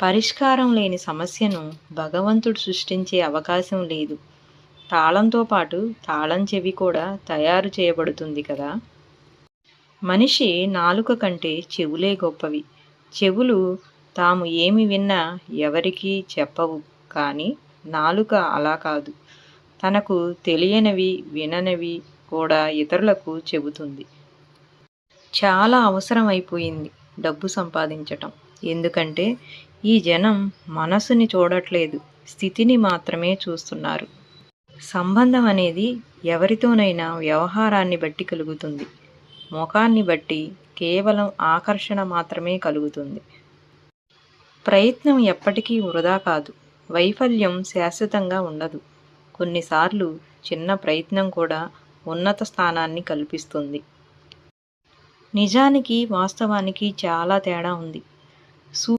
పరిష్కారం లేని సమస్యను భగవంతుడు సృష్టించే అవకాశం లేదు. తాళంతో పాటు తాళం చెవి కూడా తయారు చేయబడుతుంది కదా? మనిషి నాలుక కంటే చెవులే గొప్పవి. చెవులు తాము ఏమి విన్నా ఎవరికీ చెప్పవు. కానీ నాలుక అలా కాదు. తనకు తెలియనివి విననివి కూడా ఇతరులకు చెబుతుంది. చాలా అవసరం అయిపోయింది డబ్బు సంపాదించటం. ఎందుకంటే ఈ జనం మనసుని చూడట్లేదు స్థితిని మాత్రమే చూస్తున్నారు. సంబంధం అనేది ఎవరితోనైనా వ్యవహారాన్ని బట్టి కలుగుతుంది. ముఖాన్ని బట్టి కేవలం ఆకర్షణ మాత్రమే కలుగుతుంది. ప్రయత్నం ఎప్పటికీ వృధా కాదు వైఫల్యం శాశ్వతంగా ఉండదు. కొన్నిసార్లు చిన్న ప్రయత్నం కూడా ఉన్నత స్థానాన్ని కల్పిస్తుంది. నిజానికి వాస్తవానికి చాలా తేడా ఉంది.